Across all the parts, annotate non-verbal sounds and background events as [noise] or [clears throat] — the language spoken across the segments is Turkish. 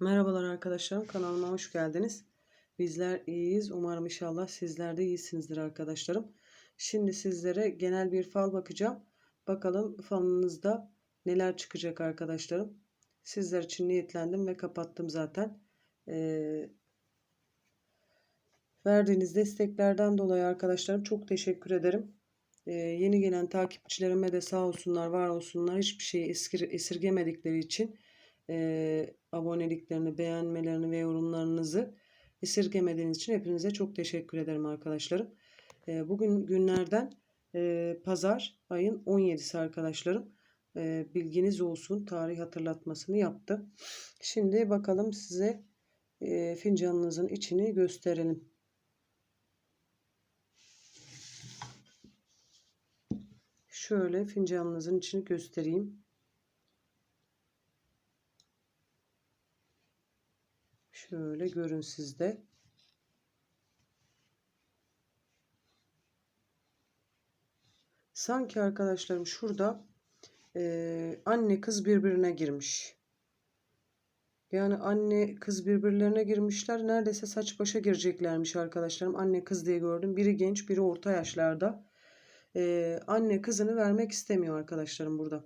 Merhabalar arkadaşlarım kanalıma hoş geldiniz. Bizler iyiyiz. Umarım inşallah sizler de iyisinizdir arkadaşlarım. Şimdi sizlere genel bir fal bakacağım. Bakalım falınızda neler çıkacak arkadaşlarım. Sizler için niyetlendim ve kapattım zaten. Ee, verdiğiniz desteklerden dolayı arkadaşlarım çok teşekkür ederim. Ee, yeni gelen takipçilerime de sağ olsunlar var olsunlar hiçbir şeyi esir, esirgemedikleri için e, aboneliklerini, beğenmelerini ve yorumlarınızı esirgemediğiniz için hepinize çok teşekkür ederim arkadaşlarım. E, bugün günlerden e, pazar ayın 17'si arkadaşlarım. E, bilginiz olsun tarih hatırlatmasını yaptı. Şimdi bakalım size e, fincanınızın içini gösterelim. Şöyle fincanınızın içini göstereyim. Şöyle görün sizde. Sanki arkadaşlarım şurada e, anne kız birbirine girmiş. Yani anne kız birbirlerine girmişler. Neredeyse saç başa gireceklermiş arkadaşlarım. Anne kız diye gördüm. Biri genç, biri orta yaşlarda. Ee, anne kızını vermek istemiyor arkadaşlarım burada.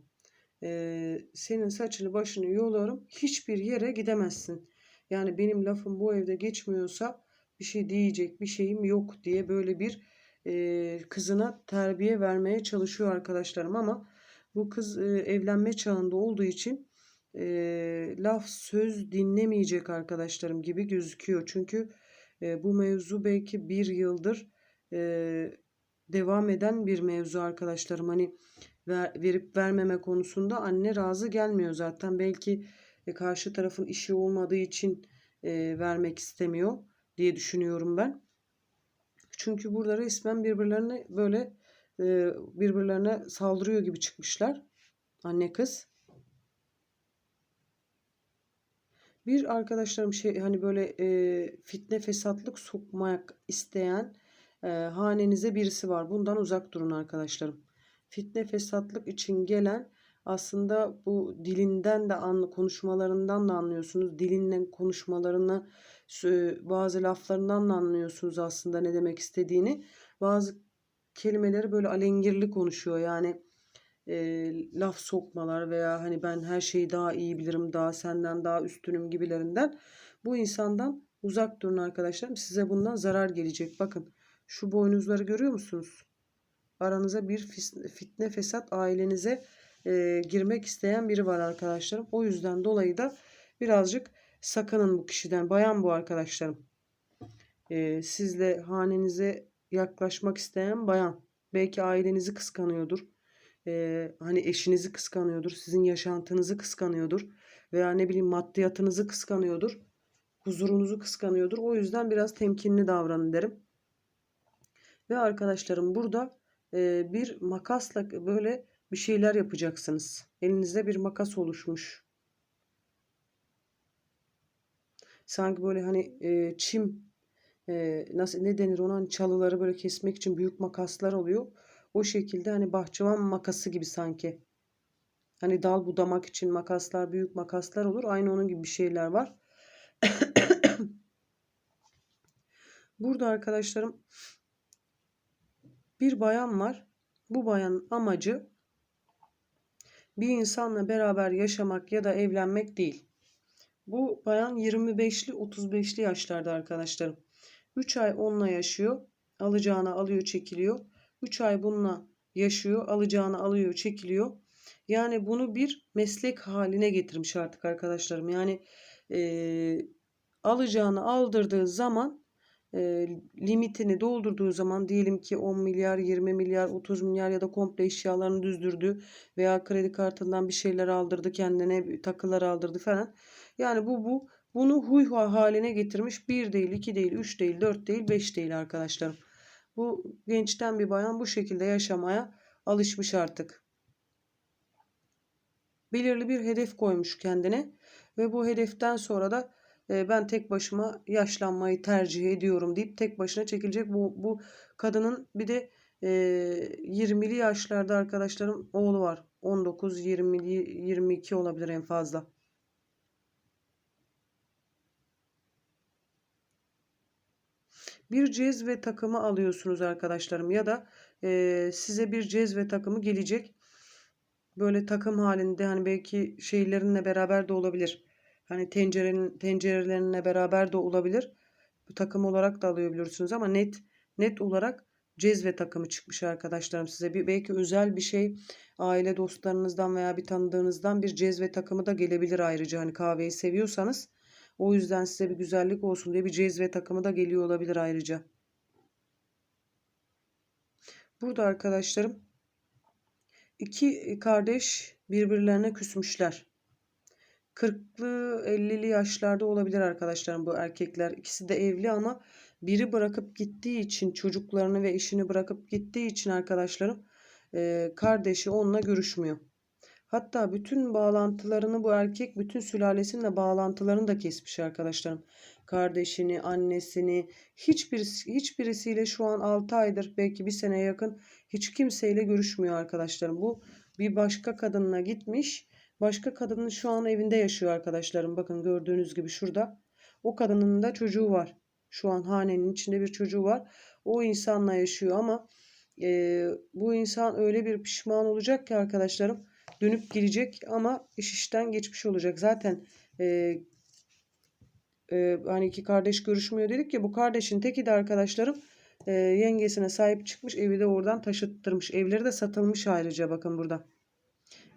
Ee, senin saçını başını yolarım. Hiçbir yere gidemezsin. Yani benim lafım bu evde geçmiyorsa bir şey diyecek bir şeyim yok diye böyle bir e, kızına terbiye vermeye çalışıyor arkadaşlarım ama bu kız e, evlenme çağında olduğu için e, laf söz dinlemeyecek arkadaşlarım gibi gözüküyor. Çünkü e, bu mevzu belki bir yıldır e, devam eden bir mevzu arkadaşlarım. Hani ver, verip vermeme konusunda anne razı gelmiyor zaten. Belki e, karşı tarafın işi olmadığı için e, vermek istemiyor diye düşünüyorum ben. Çünkü burada resmen birbirlerine böyle e, birbirlerine saldırıyor gibi çıkmışlar. Anne kız. Bir arkadaşlarım şey hani böyle e, fitne fesatlık sokmak isteyen e, hanenize birisi var. Bundan uzak durun arkadaşlarım. Fitne fesatlık için gelen aslında bu dilinden de anlı konuşmalarından da anlıyorsunuz. Dilinle konuşmalarını bazı laflarından da anlıyorsunuz aslında ne demek istediğini. Bazı kelimeleri böyle alengirli konuşuyor. Yani e, laf sokmalar veya hani ben her şeyi daha iyi bilirim, daha senden daha üstünüm gibilerinden bu insandan uzak durun arkadaşlar. Size bundan zarar gelecek. Bakın şu boynuzları görüyor musunuz? Aranıza bir fitne fesat ailenize e, girmek isteyen biri var arkadaşlarım. O yüzden dolayı da birazcık sakının bu kişiden. Bayan bu arkadaşlarım. E, sizle hanenize yaklaşmak isteyen bayan. Belki ailenizi kıskanıyordur. E, hani eşinizi kıskanıyordur. Sizin yaşantınızı kıskanıyordur. Veya ne bileyim maddiyatınızı kıskanıyordur. Huzurunuzu kıskanıyordur. O yüzden biraz temkinli davranın derim. Ve arkadaşlarım burada e, bir makasla böyle bir şeyler yapacaksınız. Elinizde bir makas oluşmuş. Sanki böyle hani e, çim e, nasıl ne denir ona hani çalıları böyle kesmek için büyük makaslar oluyor. O şekilde hani bahçıvan makası gibi sanki. Hani dal budamak için makaslar, büyük makaslar olur. Aynı onun gibi bir şeyler var. [coughs] Burada arkadaşlarım bir bayan var. Bu bayanın amacı bir insanla beraber yaşamak ya da evlenmek değil. Bu bayan 25'li 35'li yaşlarda arkadaşlarım. 3 ay onunla yaşıyor. Alacağını alıyor çekiliyor. 3 ay bununla yaşıyor. Alacağını alıyor çekiliyor. Yani bunu bir meslek haline getirmiş artık arkadaşlarım. Yani e, alacağını aldırdığı zaman e, limitini doldurduğu zaman diyelim ki 10 milyar, 20 milyar, 30 milyar ya da komple eşyalarını düzdürdü veya kredi kartından bir şeyler aldırdı kendine takılar aldırdı falan. Yani bu bu bunu huy haline getirmiş. Bir değil, iki değil, üç değil, dört değil, beş değil arkadaşlarım. Bu gençten bir bayan bu şekilde yaşamaya alışmış artık. Belirli bir hedef koymuş kendine ve bu hedeften sonra da e, ben tek başıma yaşlanmayı tercih ediyorum deyip tek başına çekilecek bu bu kadının bir de e, 20'li yaşlarda arkadaşlarım oğlu var. 19 20 22 olabilir en fazla. Bir cezve takımı alıyorsunuz arkadaşlarım ya da e, size bir cezve takımı gelecek. Böyle takım halinde hani belki şeylerinle beraber de olabilir Hani tencerenin tencerelerinle beraber de olabilir. Bu takım olarak da alabilirsiniz ama net net olarak cezve takımı çıkmış arkadaşlarım size. Bir, belki özel bir şey aile dostlarınızdan veya bir tanıdığınızdan bir cezve takımı da gelebilir ayrıca. Hani kahveyi seviyorsanız o yüzden size bir güzellik olsun diye bir cezve takımı da geliyor olabilir ayrıca. Burada arkadaşlarım iki kardeş birbirlerine küsmüşler. 40'lı 50'li yaşlarda olabilir arkadaşlarım bu erkekler. İkisi de evli ama biri bırakıp gittiği için çocuklarını ve eşini bırakıp gittiği için arkadaşlarım e, kardeşi onunla görüşmüyor. Hatta bütün bağlantılarını bu erkek bütün sülalesiyle bağlantılarını da kesmiş arkadaşlarım. Kardeşini, annesini, hiçbirisi, hiçbirisiyle şu an 6 aydır belki bir seneye yakın hiç kimseyle görüşmüyor arkadaşlarım. Bu bir başka kadınla gitmiş. Başka kadının şu an evinde yaşıyor arkadaşlarım. Bakın gördüğünüz gibi şurada. O kadının da çocuğu var. Şu an hanenin içinde bir çocuğu var. O insanla yaşıyor ama e, bu insan öyle bir pişman olacak ki arkadaşlarım dönüp gelecek ama iş işten geçmiş olacak. Zaten e, e, hani iki kardeş görüşmüyor dedik ya bu kardeşin teki de arkadaşlarım e, yengesine sahip çıkmış evi de oradan taşıttırmış. Evleri de satılmış ayrıca bakın burada.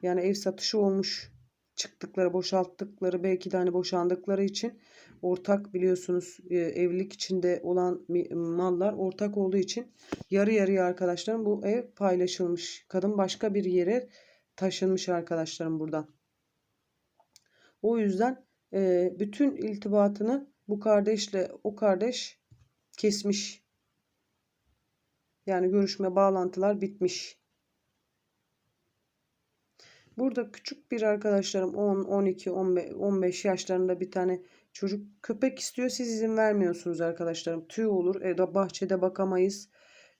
Yani ev satışı olmuş. Çıktıkları, boşalttıkları, belki de hani boşandıkları için ortak biliyorsunuz e, evlilik içinde olan mallar ortak olduğu için yarı yarıya arkadaşlarım bu ev paylaşılmış. Kadın başka bir yere taşınmış arkadaşlarım buradan. O yüzden e, bütün iltibatını bu kardeşle o kardeş kesmiş. Yani görüşme bağlantılar bitmiş. Burada küçük bir arkadaşlarım 10, 12, 15 yaşlarında bir tane çocuk köpek istiyor. Siz izin vermiyorsunuz arkadaşlarım. Tüy olur. E, da bahçede bakamayız.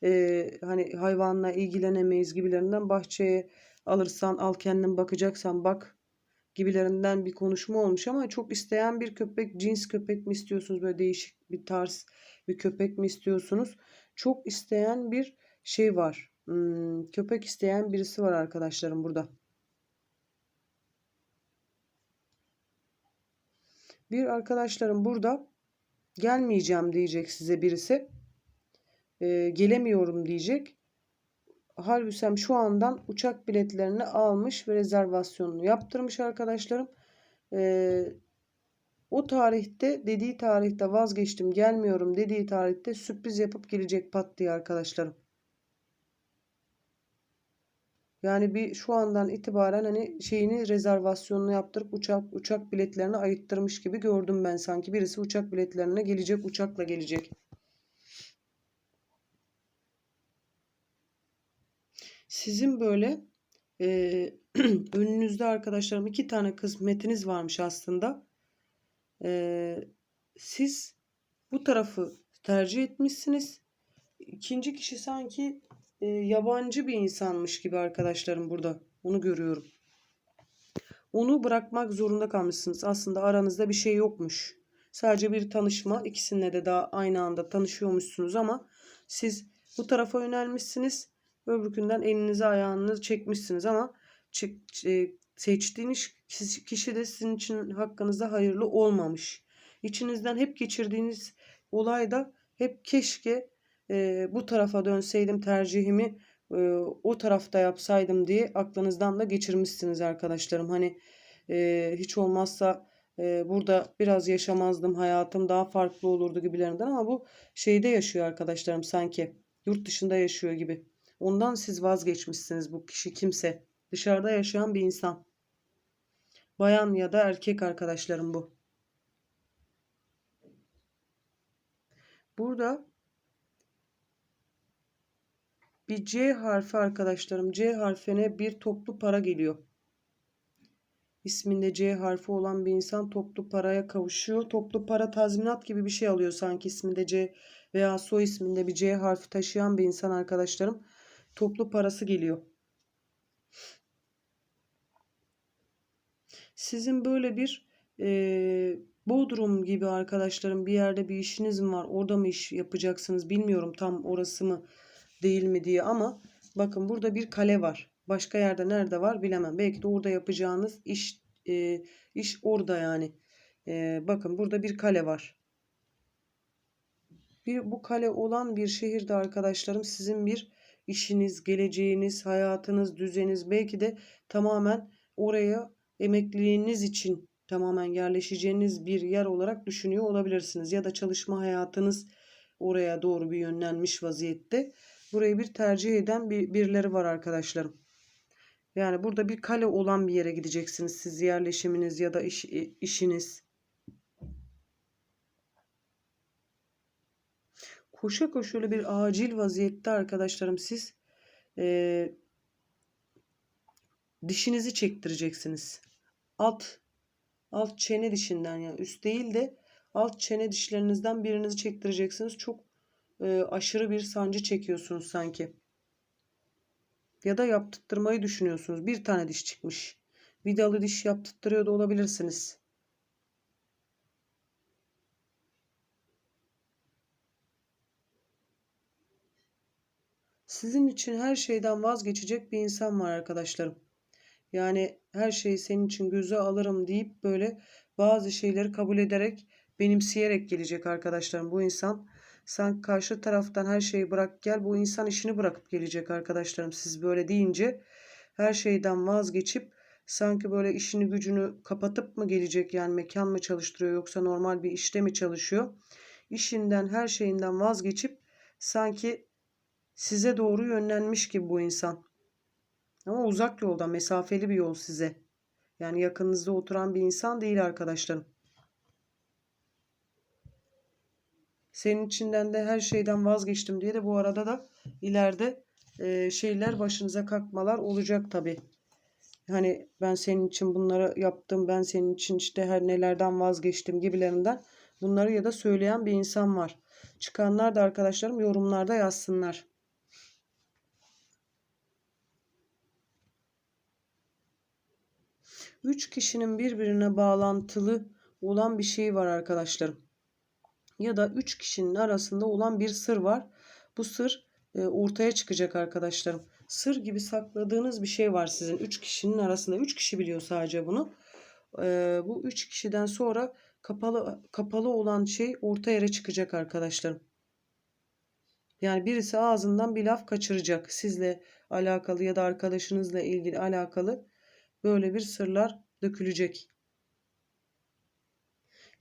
E, hani hayvanla ilgilenemeyiz gibilerinden bahçeye alırsan al kendin bakacaksan bak gibilerinden bir konuşma olmuş ama çok isteyen bir köpek cins köpek mi istiyorsunuz böyle değişik bir tarz bir köpek mi istiyorsunuz çok isteyen bir şey var hmm, köpek isteyen birisi var arkadaşlarım burada bir arkadaşlarım burada gelmeyeceğim diyecek size birisi e, gelemiyorum diyecek Halbuki şu andan uçak biletlerini almış ve rezervasyonunu yaptırmış arkadaşlarım. Ee, o tarihte dediği tarihte vazgeçtim gelmiyorum dediği tarihte sürpriz yapıp gelecek pat diye arkadaşlarım. Yani bir şu andan itibaren hani şeyini rezervasyonunu yaptırıp uçak uçak biletlerini ayıttırmış gibi gördüm ben sanki. Birisi uçak biletlerine gelecek uçakla gelecek. Sizin böyle e, [clears throat] önünüzde arkadaşlarım iki tane kısmetiniz varmış aslında. E, siz bu tarafı tercih etmişsiniz. İkinci kişi sanki e, yabancı bir insanmış gibi arkadaşlarım burada. Onu görüyorum. Onu bırakmak zorunda kalmışsınız. Aslında aranızda bir şey yokmuş. Sadece bir tanışma. İkisinde de daha aynı anda tanışıyormuşsunuz ama siz bu tarafa yönelmişsiniz. Öbürkünden elinizi ayağınızı çekmişsiniz ama e, seçtiğiniz kişi de sizin için hakkınızda hayırlı olmamış. İçinizden hep geçirdiğiniz olayda hep keşke e, bu tarafa dönseydim tercihimi e, o tarafta yapsaydım diye aklınızdan da geçirmişsiniz arkadaşlarım. Hani e, hiç olmazsa e, burada biraz yaşamazdım hayatım daha farklı olurdu gibilerinden ama bu şeyde yaşıyor arkadaşlarım sanki yurt dışında yaşıyor gibi. Ondan siz vazgeçmişsiniz bu kişi kimse. Dışarıda yaşayan bir insan. Bayan ya da erkek arkadaşlarım bu. Burada bir C harfi arkadaşlarım. C harfine bir toplu para geliyor. İsminde C harfi olan bir insan toplu paraya kavuşuyor. Toplu para tazminat gibi bir şey alıyor sanki isminde C veya soy isminde bir C harfi taşıyan bir insan arkadaşlarım toplu parası geliyor. Sizin böyle bir e, Bodrum gibi arkadaşlarım bir yerde bir işiniz mi var? Orada mı iş yapacaksınız? Bilmiyorum tam orası mı değil mi diye ama bakın burada bir kale var. Başka yerde nerede var bilemem. Belki de orada yapacağınız iş e, iş orada yani. E, bakın burada bir kale var. Bir bu kale olan bir şehirde arkadaşlarım sizin bir işiniz, geleceğiniz, hayatınız, düzeniniz belki de tamamen oraya emekliliğiniz için tamamen yerleşeceğiniz bir yer olarak düşünüyor olabilirsiniz. Ya da çalışma hayatınız oraya doğru bir yönlenmiş vaziyette. Burayı bir tercih eden bir, birileri var arkadaşlarım. Yani burada bir kale olan bir yere gideceksiniz. Siz yerleşiminiz ya da iş, işiniz. Koşa öyle bir acil vaziyette arkadaşlarım siz e, dişinizi çektireceksiniz. Alt alt çene dişinden yani üst değil de alt çene dişlerinizden birinizi çektireceksiniz. Çok e, aşırı bir sancı çekiyorsunuz sanki. Ya da yaptırtmayı düşünüyorsunuz. Bir tane diş çıkmış. Vidalı diş yaptırtıyor da olabilirsiniz. Sizin için her şeyden vazgeçecek bir insan var arkadaşlarım. Yani her şeyi senin için göze alırım deyip böyle bazı şeyleri kabul ederek benimseyerek gelecek arkadaşlarım bu insan. Sen karşı taraftan her şeyi bırak gel bu insan işini bırakıp gelecek arkadaşlarım. Siz böyle deyince her şeyden vazgeçip sanki böyle işini gücünü kapatıp mı gelecek yani mekan mı çalıştırıyor yoksa normal bir işte mi çalışıyor? İşinden her şeyinden vazgeçip sanki size doğru yönlenmiş gibi bu insan. Ama uzak yolda, mesafeli bir yol size. Yani yakınınızda oturan bir insan değil arkadaşlarım. Senin içinden de her şeyden vazgeçtim diye de bu arada da ileride e, şeyler başınıza kalkmalar olacak tabi. Hani ben senin için bunları yaptım, ben senin için işte her nelerden vazgeçtim gibilerinden bunları ya da söyleyen bir insan var. Çıkanlar da arkadaşlarım yorumlarda yazsınlar. Üç kişinin birbirine bağlantılı olan bir şey var arkadaşlarım. Ya da üç kişinin arasında olan bir sır var. Bu sır e, ortaya çıkacak arkadaşlarım. Sır gibi sakladığınız bir şey var sizin. Üç kişinin arasında. Üç kişi biliyor sadece bunu. E, bu üç kişiden sonra kapalı kapalı olan şey orta yere çıkacak arkadaşlarım. Yani birisi ağzından bir laf kaçıracak. Sizle alakalı ya da arkadaşınızla ilgili alakalı böyle bir sırlar dökülecek.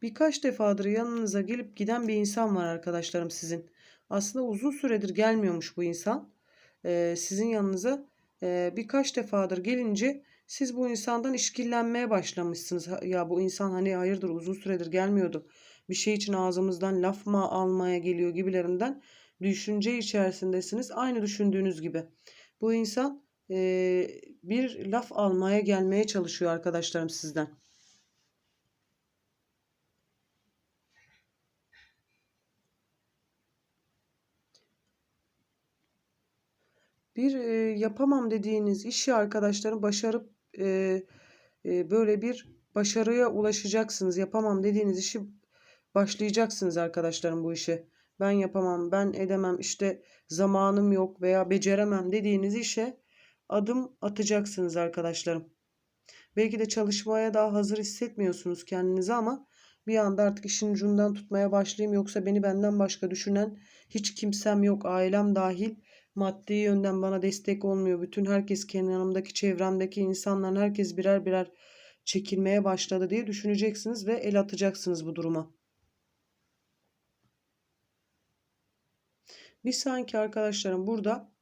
Birkaç defadır yanınıza gelip giden bir insan var arkadaşlarım sizin. Aslında uzun süredir gelmiyormuş bu insan. Ee, sizin yanınıza e, birkaç defadır gelince siz bu insandan işkillenmeye başlamışsınız. Ya bu insan hani hayırdır uzun süredir gelmiyordu. Bir şey için ağzımızdan laf mı almaya geliyor gibilerinden düşünce içerisindesiniz. Aynı düşündüğünüz gibi. Bu insan e, bir laf almaya gelmeye çalışıyor arkadaşlarım sizden. Bir e, yapamam dediğiniz işi arkadaşlarım başarıp e, e, böyle bir başarıya ulaşacaksınız. Yapamam dediğiniz işi başlayacaksınız arkadaşlarım bu işe. Ben yapamam, ben edemem, işte zamanım yok veya beceremem dediğiniz işe adım atacaksınız arkadaşlarım. Belki de çalışmaya daha hazır hissetmiyorsunuz kendinizi ama bir anda artık işin ucundan tutmaya başlayayım yoksa beni benden başka düşünen hiç kimsem yok ailem dahil maddi yönden bana destek olmuyor. Bütün herkes kendi yanımdaki çevremdeki insanların herkes birer birer çekilmeye başladı diye düşüneceksiniz ve el atacaksınız bu duruma. Bir sanki arkadaşlarım burada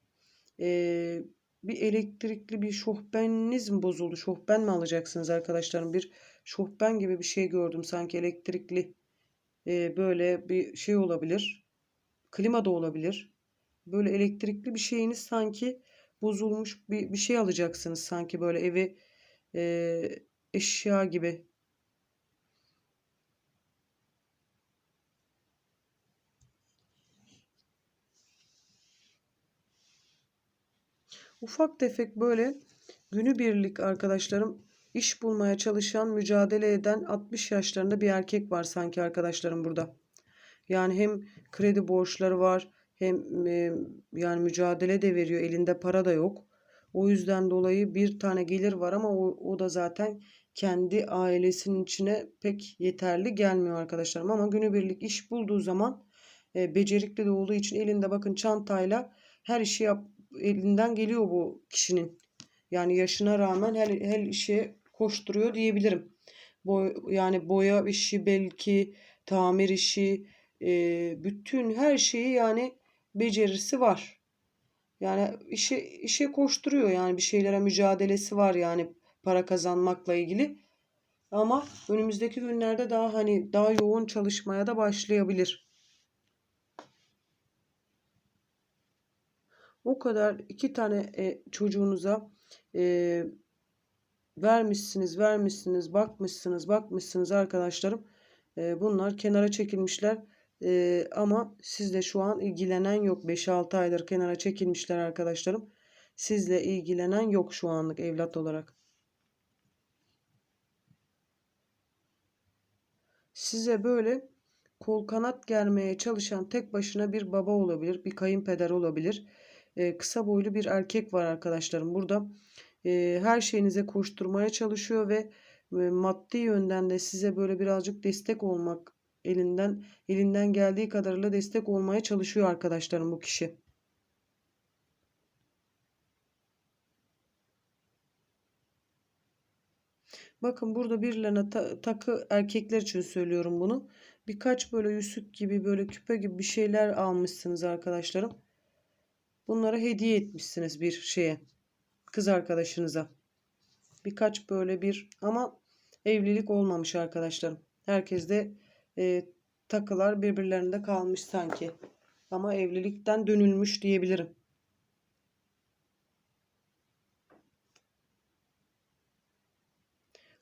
e, bir elektrikli bir şofbeniniz mi bozuldu? Şofben mi alacaksınız arkadaşlarım? Bir şofben gibi bir şey gördüm sanki elektrikli e, böyle bir şey olabilir. Klima da olabilir. Böyle elektrikli bir şeyiniz sanki bozulmuş bir, bir şey alacaksınız sanki böyle evi e, eşya gibi Ufak tefek böyle günübirlik arkadaşlarım iş bulmaya çalışan, mücadele eden 60 yaşlarında bir erkek var sanki arkadaşlarım burada. Yani hem kredi borçları var hem e, yani mücadele de veriyor. Elinde para da yok. O yüzden dolayı bir tane gelir var ama o, o da zaten kendi ailesinin içine pek yeterli gelmiyor arkadaşlarım. Ama günübirlik iş bulduğu zaman e, becerikli de olduğu için elinde bakın çantayla her işi yap, elinden geliyor bu kişinin. Yani yaşına rağmen her, her işe koşturuyor diyebilirim. Boy, yani boya işi belki tamir işi e, bütün her şeyi yani becerisi var. Yani işe işe koşturuyor yani bir şeylere mücadelesi var yani para kazanmakla ilgili. Ama önümüzdeki günlerde daha hani daha yoğun çalışmaya da başlayabilir. O kadar iki tane e, çocuğunuza e, vermişsiniz, vermişsiniz, bakmışsınız, bakmışsınız arkadaşlarım. E, bunlar kenara çekilmişler. E, ama sizle şu an ilgilenen yok. 5-6 aydır kenara çekilmişler arkadaşlarım. Sizle ilgilenen yok şu anlık evlat olarak. Size böyle kol kanat germeye çalışan tek başına bir baba olabilir, bir kayınpeder olabilir. Ee, kısa boylu bir erkek var arkadaşlarım. Burada e, her şeyinize koşturmaya çalışıyor ve e, maddi yönden de size böyle birazcık destek olmak elinden elinden geldiği kadarıyla destek olmaya çalışıyor arkadaşlarım bu kişi. Bakın burada birilerine ta takı erkekler için söylüyorum bunu. Birkaç böyle yüzük gibi böyle küpe gibi bir şeyler almışsınız arkadaşlarım. Bunları hediye etmişsiniz bir şeye. Kız arkadaşınıza. Birkaç böyle bir ama evlilik olmamış arkadaşlarım. Herkes de e, takılar birbirlerinde kalmış sanki. Ama evlilikten dönülmüş diyebilirim.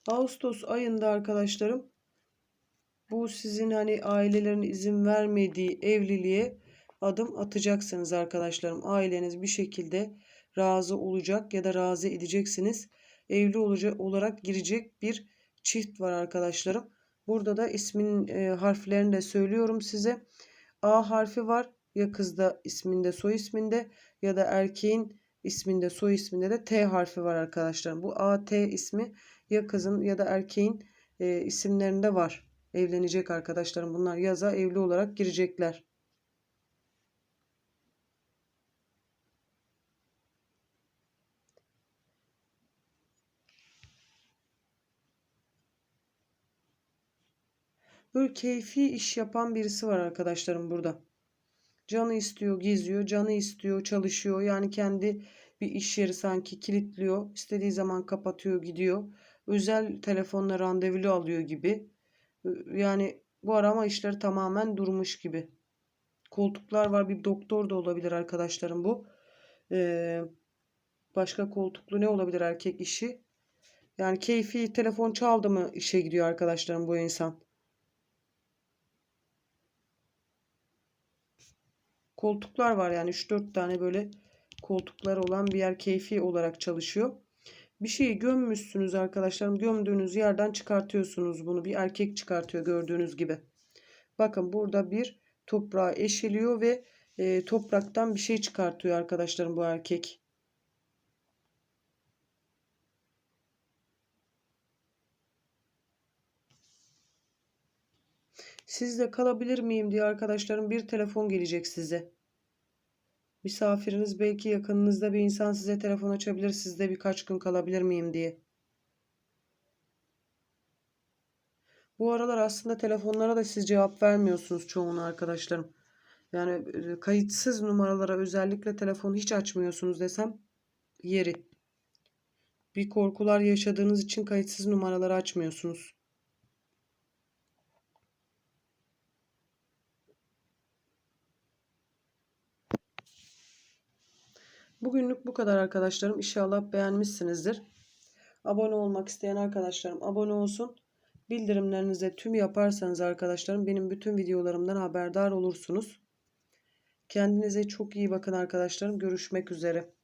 Ağustos ayında arkadaşlarım bu sizin hani ailelerin izin vermediği evliliğe adım atacaksınız arkadaşlarım. Aileniz bir şekilde razı olacak ya da razı edeceksiniz. Evli olacak olarak girecek bir çift var arkadaşlarım. Burada da ismin e, harflerini de söylüyorum size. A harfi var ya kızda isminde soy isminde ya da erkeğin isminde soy isminde de T harfi var arkadaşlarım. Bu A T ismi ya kızın ya da erkeğin e, isimlerinde var. Evlenecek arkadaşlarım bunlar yaza evli olarak girecekler. Böyle keyfi iş yapan birisi var arkadaşlarım burada. Canı istiyor, geziyor, canı istiyor, çalışıyor. Yani kendi bir iş yeri sanki kilitliyor. İstediği zaman kapatıyor, gidiyor. Özel telefonla randevulu alıyor gibi. Yani bu arama işleri tamamen durmuş gibi. Koltuklar var. Bir doktor da olabilir arkadaşlarım bu. Ee, başka koltuklu ne olabilir erkek işi? Yani keyfi telefon çaldı mı işe gidiyor arkadaşlarım bu insan. Koltuklar var yani 3-4 tane böyle koltuklar olan bir yer keyfi olarak çalışıyor. Bir şeyi gömmüşsünüz arkadaşlarım. Gömdüğünüz yerden çıkartıyorsunuz bunu. Bir erkek çıkartıyor gördüğünüz gibi. Bakın burada bir toprağı eşeliyor ve e, topraktan bir şey çıkartıyor arkadaşlarım bu erkek. Sizde kalabilir miyim diye arkadaşlarım bir telefon gelecek size. Misafiriniz belki yakınınızda bir insan size telefon açabilir sizde birkaç gün kalabilir miyim diye. Bu aralar aslında telefonlara da siz cevap vermiyorsunuz çoğunu arkadaşlarım. Yani e, kayıtsız numaralara özellikle telefonu hiç açmıyorsunuz desem yeri. Bir korkular yaşadığınız için kayıtsız numaraları açmıyorsunuz. Bugünlük bu kadar arkadaşlarım. İnşallah beğenmişsinizdir. Abone olmak isteyen arkadaşlarım abone olsun. Bildirimlerinize tüm yaparsanız arkadaşlarım benim bütün videolarımdan haberdar olursunuz. Kendinize çok iyi bakın arkadaşlarım. Görüşmek üzere.